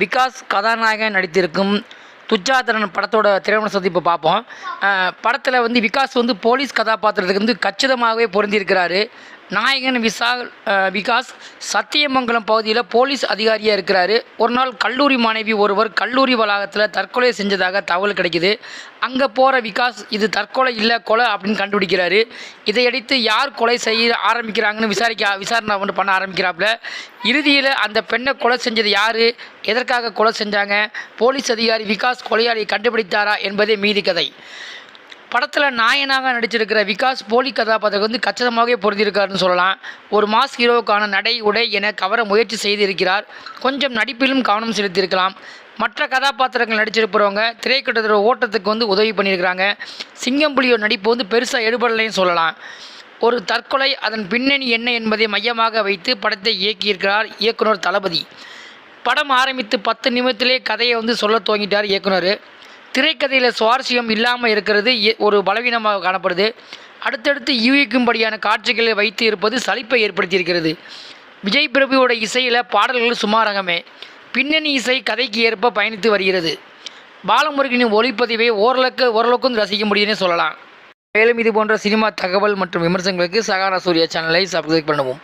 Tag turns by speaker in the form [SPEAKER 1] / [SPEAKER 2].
[SPEAKER 1] விகாஸ் கதாநாயகன் நடித்திருக்கும் துச்சாதனன் படத்தோட திரைப்பட சந்திப்பு பார்ப்போம். படத்தில் வந்து விகாஸ் வந்து போலீஸ் கதாபாத்திரத்துக்கு வந்து கச்சிதமாகவே பொருந்திருக்கிறாரு நாயகன் விசால் விகாஸ் சத்தியமங்கலம் பகுதியில் போலீஸ் அதிகாரியாக இருக்கிறாரு. ஒரு நாள் கல்லூரி மாணவி ஒருவர் கல்லூரி வளாகத்தில் தற்கொலை செஞ்சதாக தகவல் கிடைக்குது. அங்கே போகிற விகாஸ் இது தற்கொலை இல்லை கொலை அப்படின்னு கண்டுபிடிக்கிறாரு. இதையடுத்து யார் கொலை செய்ய ஆரம்பிக்கிறாங்கன்னு விசாரிக்க விசாரணை வந்து பண்ண ஆரம்பிக்கிறாப்புல. இறுதியில் அந்த பெண்ணை கொலை செஞ்சது யார்? எதற்காக கொலை செஞ்சாங்க? போலீஸ் அதிகாரி விகாஸ் கொலையாளியை கண்டுபிடித்தாரா என்பதே மீதி கதை. படத்தில் நாயனாக நடிச்சிருக்கிற விகாஸ் போலி கதாபாத்திரம் வந்து கச்சிதமாகவே பொருந்திருக்காருன்னு சொல்லலாம். ஒரு மாஸ் ஹீரோவுக்கான நடை உடை என கவர முயற்சி செய்திருக்கிறார். கொஞ்சம் நடிப்பிலும் கவனம் செலுத்தியிருக்கலாம். மற்ற கதாபாத்திரங்கள் நடிச்சிருப்பவங்க திரைக்கட்டத்தோட ஓட்டத்துக்கு வந்து உதவி பண்ணியிருக்கிறாங்க. சிங்கம்புலியோ நடிப்பு வந்து பெருசாக எடுபடலைன்னு சொல்லலாம். ஒரு தற்கொலை அதன் பின்னணி என்ன என்பதை மையமாக வைத்து படத்தை இயக்கியிருக்கிறார் இயக்குனர் தளபதி. படம் ஆரம்பித்து பத்து நிமிடத்திலே கதையை வந்து சொல்ல துவங்கிட்டார் இயக்குனர். திரைக்கதையில் சுவாரஸ்யம் இல்லாமல் இருக்கிறது ஒரு பலவீனமாக காணப்படுது. அடுத்தடுத்து யூகிக்கும்படியான காட்சிகளை வைத்து இருப்பது சலிப்பை ஏற்படுத்தியிருக்கிறது. விஜய் பிரபுவோட இசையில் பாடல்கள் சுமாரகமே. பின்னணி இசை கதைக்கு ஏற்ப பயணித்து வருகிறது. பாலமுருகனின் ஒளிப்பதிவை ஓரளவுக்கு ஓரளவுக்கு வந்து ரசிக்க முடியும்னு சொல்லலாம். மேலும் இது போன்ற சினிமா தகவல் மற்றும் விமர்சனங்களுக்கு சகாரா சூர்யா சேனலை சப்ஸ்கிரைப் பண்ணவும்.